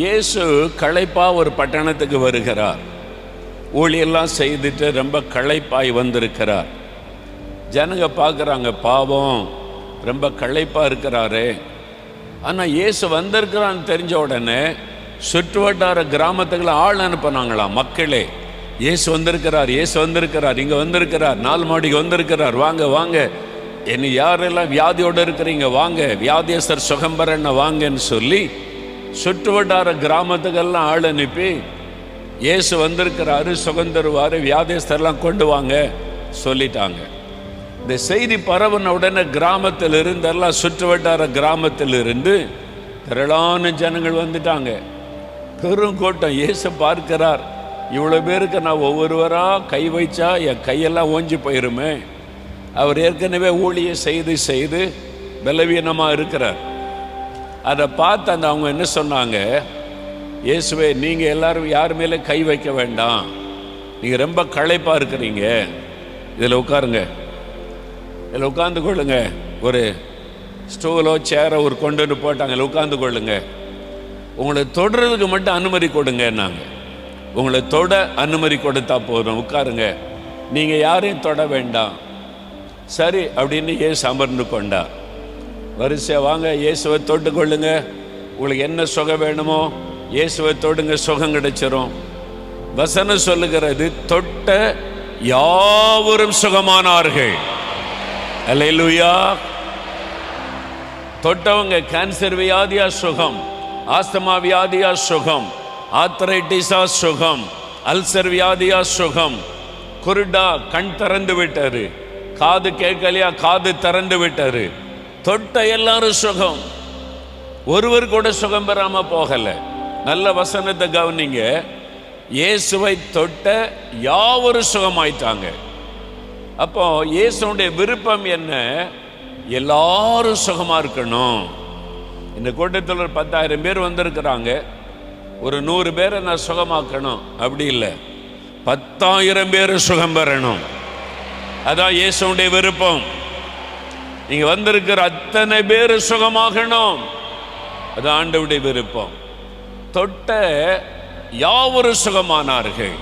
இயேசு களைப்பா ஒரு பட்டணத்துக்கு வருகிறார். ஊழியெல்லாம் செய்துட்டு ரொம்ப களைப்பாய் வந்திருக்கிறார். ஜனங்க பார்க்குறாங்க பாவம் ரொம்ப களைப்பாக இருக்கிறாரே. ஆனால் இயேசு வந்திருக்கிறான்னு தெரிஞ்ச உடனே சுற்று வட்டார கிராமத்துக்குள்ள ஆள் அனுப்புனாங்களாம் மக்களே. இயேசு வந்திருக்கிறார் இயேசு வந்திருக்கிறார் இங்கே வந்திருக்கிறார் நாலு மாடிக்கு வந்திருக்கிறார் வாங்க வாங்க. என்ன யாரெல்லாம் வியாதியோடு இருக்கிறீங்க வாங்க. வியாதியஸ்தர் சுகம்பரன்னு வாங்கன்னு சொல்லி சுற்று வட்டார கிராமத்துக்கெல்லாம் ஆள் அனுப்பி இயேசு வந்திருக்கிறாரு சுகம் தருவாரு கொண்டு வாங்க சொல்லிட்டாங்க. இந்த செய்தி பரவன உடனே கிராமத்தில் இருந்தெல்லாம் சுற்று வட்டார கிராமத்தில் இருந்து திரளான ஜனங்கள் வந்துட்டாங்க. பெரும் கூட்டம். இயேசு பார்க்கிறார் இவ்வளோ பேருக்கு நான் ஒவ்வொருவராக கை வைச்சா என் கையெல்லாம் ஓஞ்சி போயிருமே? அவர் ஏற்கனவே ஊழியை செய்து செய்து பலவீனமாக இருக்கிறார். அதை பார்த்து அந்த அவங்க என்ன சொன்னாங்க? இயேசுவே நீங்கள் எல்லாரும் யார் மேலே கை வைக்க வேண்டாம். நீங்கள் ரொம்ப களைப்பாக இருக்கிறீங்க. இதில் உட்காருங்க. இதில் உட்காந்து கொள்ளுங்க. ஒரு ஸ்டூலோ சேரோ ஒரு கொண்டு வந்து போட்டாங்க. இதில் உட்காந்து கொள்ளுங்க. உங்களை தொடுறதுக்கு மட்டும் அனுமதி கொடுங்கன்னாங்க. உங்களை தொட அனுமதி கொடுத்தா போதும். உட்காருங்க. நீங்கள் யாரையும் தொட வேண்டாம். சரி அப்படின்னு இயேசு அமர்ந்து கொண்டார். வரிசை வாங்க. இயேசுவை தொட்டு கொள்ளுங்க உங்களுக்கு என்ன சுகம் வேணுமோ இயேசுவை தொடுங்க. சுகம் கிடைச்சிரும். வசனம் சொல்லுகிறது தொட்ட யாவரும் சுகமானார்கள். அலையிலுயா தொட்டவங்க கேன்சர் வியாதியா சுகம் ஆஸ்தமா வியாதியா சுகம் ஆத்தரைட்டிஸா சுகம் அல்சர் வியாதியா சுகம். குருடா கண் திறந்து விட்டாரு. காது கேட்கலையா? காது திறந்து விட்டாரு. தொட்ட எல்லாரும் சுகம். ஒருவர் கூட சுகம் பெறாம போகல. நல்ல வசனத்தை கவனிங்க. இயேசுவை தொட்ட யாவரும் சுகமாயிட்டாங்க. அப்போ இயேசுடைய விருப்பம் என்ன? எல்லாரும் சுகமா இருக்கணும். இந்த கூட்டத்தில் ஒரு பத்தாயிரம் பேர் வந்திருக்கிறாங்க. ஒரு நூறு பேரை நான் சுகமாக்கணும். அப்படி இல்லை. பத்தாயிரம் பேர் சுகம் பெறணும். அதான் இயேசுடைய விருப்பம். நீங்க வந்திருக்கிற அத்தனை பேர் சுகமாகணும். அது ஆண்டவுடைய விருப்பம். தொட்ட யாவரும் சுகமானார்கள்?